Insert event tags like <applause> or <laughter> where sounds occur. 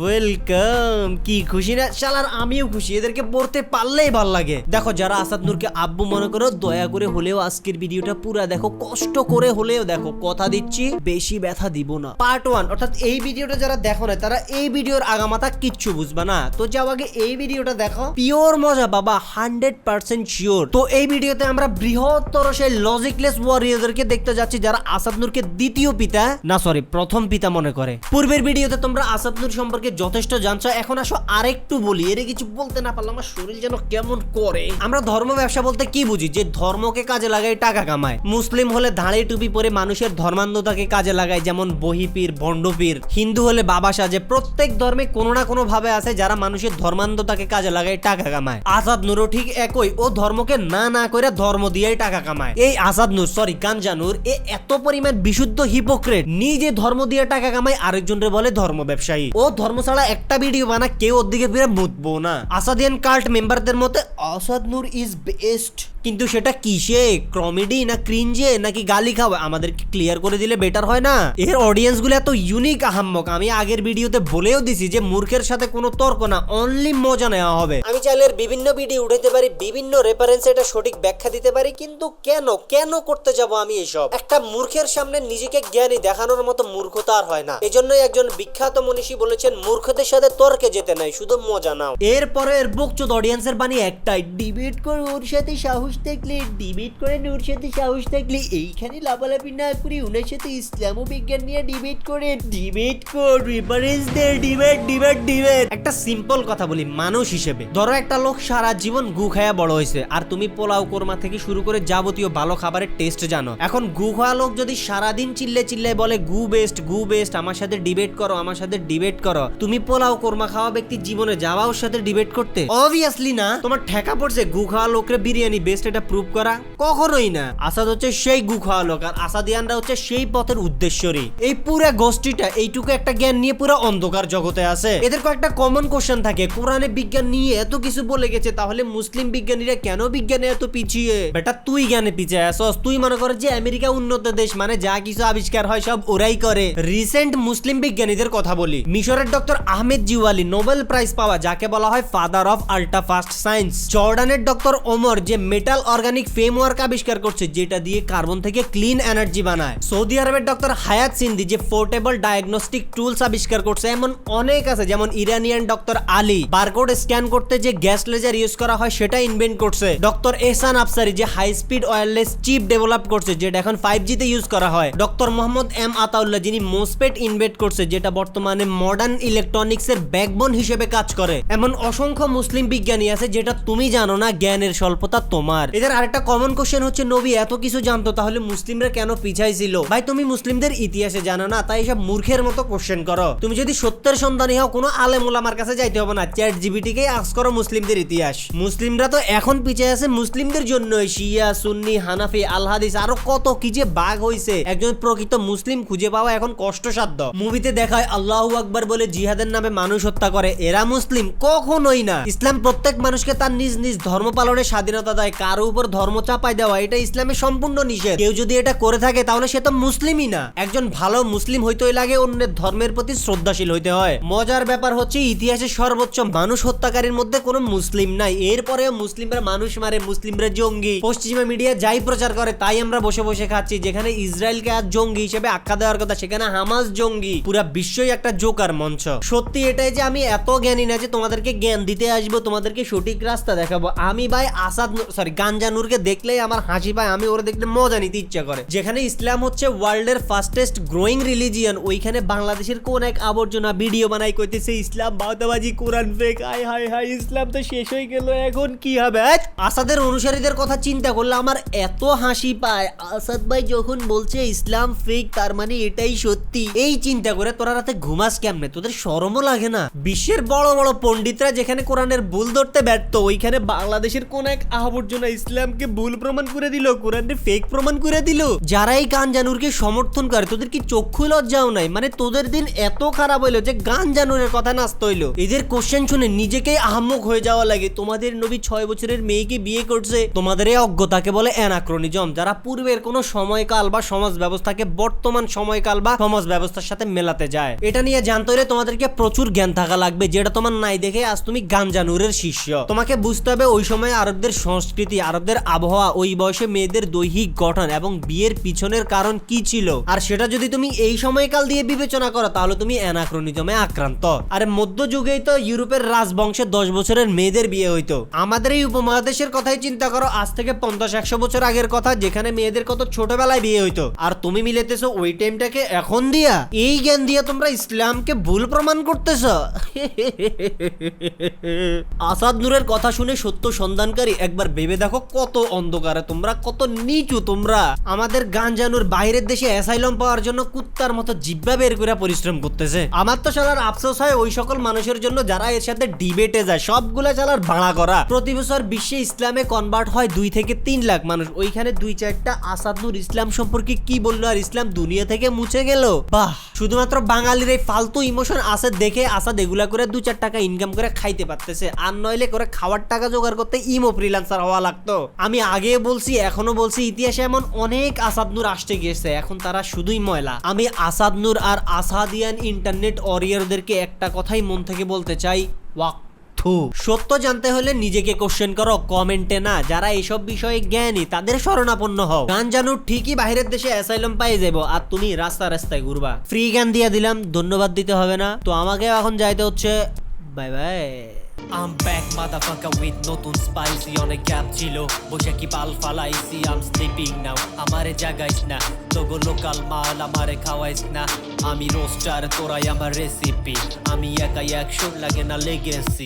Welcome কি খুশি না শালার, আমিও খুশি। এদেরকে পড়তে পারলেই ভালো লাগে। দেখো, যারা আসাদ নূরকে আব্বু মনে করো, দয়া করে হলেও আজকের ভিডিওটা পুরা দেখো, কষ্ট করে হলেও দেখো। কথা দিচ্ছি, বেশি ব্যথা দিব না। পার্ট ওয়ান অর্থাৎ এই ভিডিওটা যারা দেখো না তারা এই ভিডিওর আগামাতা কিচ্ছু বুঝবে না। তো যাও আগে এই ভিডিওটা দেখো। পিওর মজা বাবা হান্ড্রেড পার্সেন্ট শিওর তো এই ভিডিওতে আমরা বৃহত্তর সেই লজিকলেস ওয়ারিয়রদেরকে দেখতে যাচ্ছি, যারা আসাদ নূরকে দ্বিতীয় পিতা, না সরি প্রথম পিতা মনে করে। পূর্বের ভিডিওতে তোমরা আসাদ নূর সম্পর্কে যথেষ্ট জানছো, এখন আসো আরেকটু বলি। এর কিছু বলতে না পারলে আমার শরীর যেন কেমন করে। আমরা ধর্ম ব্যবসা বলতে কি বুঝি? যে ধর্মকে কাজে লাগাই টাকা কামায়। মুসলিম হলে ধাড়ি টুপি পরে মানুষের ধর্মান্ধতাকে কাজে লাগায়, যেমন বহিপীর ভণ্ডপীর হিন্দু হলে বাবা সাজে। প্রত্যেক ধর্মে কোনো না কোনো ভাবে আছে যারা মানুষের ধর্মান্ধতাকে কাজে লাগায় টাকা কামায়। আজাদ নূরও ঠিক একই, ও ধর্মকে না না করে ধর্ম দিয়েই টাকা কামায়। এই আজাদ নূর সরি গাঞ্জানুর এ এত পরিমাণ বিশুদ্ধ হিপোক্রেট নিজে ধর্ম দিয়ে টাকা কামায়, আরেকজনের বলে ধর্ম ব্যবসায়ী। ও ধর্ম ছাড়া একটা ভিডিও বানা, কেউ ওর দিকে ফিরে মুতবো না। আসাদিয়ান কাল্ট মেম্বারদের মতে, আসাদ নূর ইজ বেস্ট কিন্তু সেটা কিসে? কমেডি না ক্রিঞ্জে নাকি গালি খাওয়া? আমাদেরকে ক্লিয়ার করে দিলে বেটার হয় না? এর অডিয়েন্সগুলো এত ইউনিক আহাম্মক। আমি আগের ভিডিওতে বলেও দিছি যে মূর্খের সাথে কোনো তর্ক না অনলি মজা নেওয়া হবে। আমি চাইলে বিভিন্ন ভিডিও উঠাতে পারি, বিভিন্ন রেফারেন্সে এটা সঠিক ব্যাখ্যা দিতে পারি, কিন্তু কেন? কেন করতে যাব আমি এসব? একটা মূর্খের সামনে নিজেকে জ্ঞানী দেখানোর মতো মূর্খতা আর হয় না। এজন্যই একজন বিখ্যাত মনীষী বলেছেন, মূর্খদের সাথে তর্কে যেতে নাই, শুধু মজা নাও। এরপরে এর বুকচোদ অডিয়েন্সের বাণী একটাই ডিবেট করে ওর সাথে সাহস থাকলে ডিবেট করে ওর সাথে সাহস থাকলে এইখানে লাফালাফি না করে ওনার সাথে ইসলাম বিজ্ঞান নিয়ে ডিবেট করে। ডিবেট কর রেফারেন্স দে ডিবেট ডিবেট ডিবেট একটা সিম্পল কথা বলি, মানুষ হিসেবে। ধরো একটা লোক সারা জীবন গু খায়া বড় হয়েছে, আর তুমি পোলাও কোরমা থেকে শুরু করে যাবতীয় ভালো খাবারের টেস্ট জানো। এখন গু খাওয়া লোক যদি সারাদিন চিল্লে চিল্লে বলে, গু বেস্ট গু বেস্ট আমার সাথে ডিবেট করো, আমার সাথে ডিবেট করো। তুমি পোলাও কোরমা খাওয়া ব্যক্তি জীবনে যাওয়া ওর সাথে ডিবেট করতে? অবভিয়াসলি না। তোমার ঠেকা পড়ছে, গু খাওয়া লোকের বিরিয়ানি বেস্ট এটা প্রুভ করা কখনোই না। আসাদ হচ্ছে সেই গু খাওয়া লোক আর আসাদিয়ানরা হচ্ছে সেই পথের উদ্দেশ্যরই। এই পুরো গোষ্ঠীটা এইটুকু একটা জ্ঞান নিয়ে পুরো অন্ধকার জগতে আছে। এদের কয়েকটা কমন কোশ্চেন থাকে। কোরআনে বিজ্ঞান নিয়ে এত কিছু বলে গেছে, তাহলে মুসলিম বিজ্ঞানীরা কেন বিজ্ঞানে এত পিছিয়ে? বেটা, তুই জ্ঞানে পিছিয়ে আসস তুই মনে করে যে আমেরিকা উন্নত দেশ মানে যা কিছু আবিষ্কার হয় সব ওরাই করে। রিসেন্ট মুসলিম বিজ্ঞানীদের কথা বলি। মিশরের doctor Ahmed Zewail Nobel prize পাওয়া যাকে বলা হয় father of ultra fast science জর্ডানের ডক্টর ওমর যে মেটাল অর্গানিক ফ্রেমওয়ার্ক আবিষ্কার করছে, যেটা দিয়ে কার্বন থেকে ক্লিন এনার্জি বানায়। সৌদি আরবের ডক্টর হায়াত সিন্ধি যে পোর্টেবল ডায়াগনস্টিক টুলস আবিষ্কার করছে, এমন অনেক আছে, যেমন Iranian doctor Ali. Barcode scan করতে যে গ্যাস লেজার ইউজ করা হয়, সেটা ইনভেন্ট করছে। ডক্টর এহসান আফসারি যে high speed wireless chip develop করছে, যেটা এখন ফাইভ জিতে ইউজ করা হয়। ডক্টর মোহাম্মদ এম আতাউল্লাহ, যিনি মোসপেট ইনভেন্ট করছে, যেটা বর্তমানে মডার্ন ইলেকট্রনিক্স এর ব্যাকবোন হিসেবে কাজ করে। এমন অসংখ্য মুসলিম বিজ্ঞানী আছে, যেটা তুমি জানো না, জ্ঞানের স্বল্পতা তোমার এদের আরেকটা কমন কোশ্চেন হচ্ছে, নবী, এত কিছু জানতো, তাহলে মুসলিমরা কেন পিছাই ছিল ভাই, তুমি মুসলিমদের ইতিহাসে জানো না, তাই সব মূর্খের মতো কোশ্চেন করো। তুমি যদি সত্যের সন্ধানী হও, কোনো আলেম ওলামার কাছে যাইতে হবে না চ্যাট জিবিটিকে আস করো মুসলিমদের ইতিহাস। মুসলিমরা তো এখন পিছিয়ে আছে মুসলিমদের জন্য শিয়া, সুন্নি, হানাফি আল হাদিস আরও কত কি যে বাঘ হইছে। একজন প্রকৃত মুসলিম খুঁজে পাওয়া এখন কষ্টসাধ্য। মুভিতে দেখায়, আল্লাহু আকবার বলে জিহাদের নামে মানুষ হত্যা করে। এরা মুসলিম কখনোই না। ইসলাম প্রত্যেক মানুষকে তার নিজ নিজ ধর্ম পালনের স্বাধীনতা দেয় কারও উপর ধর্ম চাপাই দেওয়া, এটা ইসলামের সম্পূর্ণ নিষেধ। কেউ যদি এটা করে থাকে, তাহলে সে তো মুসলিমই না। একজন ভালো মুসলিম হইতেই লাগে, অন্যের ধর্মের প্রতি শ্রদ্ধাশীল হইতে হয়। মজার ব্যাপার হচ্ছে, ইতিহাসে সর্বোচ্চ মানুষ হত্যাকারীর মধ্যে কোনো মুসলিম নাই। এরপরেও মুসলিমরা মানুষ মারে, মুসলিমরা জঙ্গি। পশ্চিমা মিডিয়া যাই প্রচার করে, তাই আমরা বসে বসে খাচ্ছি। যেখানে ইসরায়েলকে আজ জঙ্গি হিসেবে আখ্যা দেওয়ার কথা, সেখানে হামাস জঙ্গি। পুরা বিশ্বই একটা জোকার মঞ্চ। সত্যি এটাই যে আমি এত জ্ঞানী না যে তোমাদেরকে জ্ঞান দিতে আসব, তোমাদেরকে সঠিক রাস্তা দেখাবো। আমি ভাই আসাদ সরি গাঞ্জানুরকে দেখলেই আমার হাসি পায়, আমি ওরা দেখলে মজা নিতে ইচ্ছা করে। যেখানে ইসলাম হচ্ছে ওয়ার্ল্ডের ফাস্টেস্ট গ্রোয়িং রিলিজিয়ন ওইখানে বাংলাদেশের কোন এক আবর্জনা ভিডিও বানাই কইতেছে, ইসলাম বাউতাবাজি কোরআন ফেক, হাই হাই হাই, ইসলাম তো শেষ হয়ে গেল, এখন কি হবে? আসাদের অনুসারীদের কথা চিন্তা করলে আমার এত হাসি পায়। আসাদ ভাই যখন বলছে ইসলাম ফেক তার মানে এটাই সত্যি। এই চিন্তা করে তোরা রাতে ঘুমাস কেমনে? তোদের শরমও লাগে না? বিশ্বের বড় বড় পণ্ডিতরা যেখানে কোরআনের ভুল ধরতে ব্যর্থ, ওইখানে বাংলাদেশের কোন এক আবর্জনা ইসলামকে ভুল প্রমাণ করে দিল কোরআনে ফেক প্রমাণ করে দিল। যারা এই গান জানুরকে সমর্থন করে, তোদের কি চক্ষু লজ্জাও নাই? মানে তোদের দিন এত খারাপ হইল যে গান জানুরের কথা নাচতে হইল। এদের কোশ্চেন শুনে নিজেকেই আহাম্মক হয়ে যাওয়া লাগে। তোমাদের নবী ছয় বছরের মেয়েকে বিয়ে করছে, তোমাদের এই অজ্ঞতাকে বলে অ্যানাক্রনিজম, যারা পূর্বের কোনো সময়কাল বা সমাজ ব্যবস্থাকে বর্তমান সময়কাল বা সমাজ ব্যবস্থার সাথে মেলাতে যায়। এটা নিয়ে জানতে হলে তোমাদেরকে প্রচুর জ্ঞান থাকা লাগবে। যেটা তোমার নাই দেখে আজ তুমি গাঞ্জানুরের শিষ্য। তোমাকে বুঝতে হবে ওই সময় আরবদের সংস্কৃতি আরবদের আবহাওয়া ওই বয়সে মেয়েদের দৈহিক গঠন এবং বিয়ের পিছনের কারণ কি ছিল? আর সেটা যদি তুমি এই সময়কাল দিয়ে বিবেচনা করো, তাহলে তুমি অ্যানাক্রনিজমে আক্রান্ত। আরে মধ্যযুগেই তো ইউরোপের রাজবংশে দশ বছরের মেয়েদের বিয়ে হইতো। আমাদের এই উপমহাদেশের কথাই চিন্তা করো, আজ থেকে পঞ্চাশ, একশো বছর আগের কথা, যেখানে মেয়েদের কত ছোটবেলায় বিয়ে হইতো। আর তুমি মিলেতেছো ওই টাইমটাকে এখন দিয়া। এই জ্ঞান দিয়া তোমরা ইসলামকে ভুল প্রমাণ করতেছ। <laughs> আসাদ নূরের কথা শুনে সত্য সন্ধানকারী একবার ভেবে দেখো কত অন্ধকারে তোমরা, কত নিচু তোমরা। আমাদের গাঞ্জানুর বাইরের দেশে অ্যাসাইলম পাওয়ার জন্য কুত্তার মতো জিব্বা বের করে পরিশ্রম করতেছে। আমার তো শালার আফসোস হয় ওই সকল মানুষের জন্য যারা এর সাথে ডিবেটে যায়, সবগুলা শালার ভাড়া করা। প্রতি বছর বিশ্বে ইসলামে কনভার্ট হয় দুই থেকে তিন লাখ মানুষ। ওইখানে দুই চারটা আসাদুর ইসলাম সম্পর্কে কি বলল আর ইসলাম দুনিয়া থেকে মুছে গেল? বাহ! শুধুমাত্র বাঙালির এই ফালতু ইমোশন আছে দেখে আসাদ এগুলা করে দু চার টাকা ইনকাম করে খাইতে পারতেছে। আর নইলে করে খাওয়ার টাকা জোগাড় করতে ইমো ফ্রিলান্সার হওয়া লাগতো। আমি আগে বলছি, এখনও বলছি, ইতিহাসে এমন অনেক আসাদ নূর আসতে গিয়েছে। এখন তারা শুধুই ময়লা। আমি আসাদ নূর আর আসাদিয়ান ইন্টারনেট অরিয়ারদেরকে একটা কথাই মন থেকে বলতে চাই, ওয়াক থু সত্য জানতে হলে নিজেকে কোশ্চেন করো, কমেন্টে না। যারা এসব বিষয়ে জ্ঞানী, তাদের শরণাপন্ন হও। গান জানু ঠিকই বাইরের দেশে অ্যাসাইলাম পাই যাব আর তুমি রাস্তা রাস্তায় ঘুরবা। ফ্রি জ্ঞান দিয়ে দিলাম, ধন্যবাদ দিতে হবে না। তো আমাকে এখন যাইতে হচ্ছে। Bye bye I'm back, motherfucker, with নতুন স্পাইসি অনেক গ্যাপ ছিল। বসে কি পাল ফালাইছি আম স্লিপিং নাও আমারে জাগাইস না, তোগো লোকাল মাল আমারে খাওয়াইস না। আমি রোস্টার তোরাই আমার রেসিপি আমি একাই একশো লাগে না লেগেছি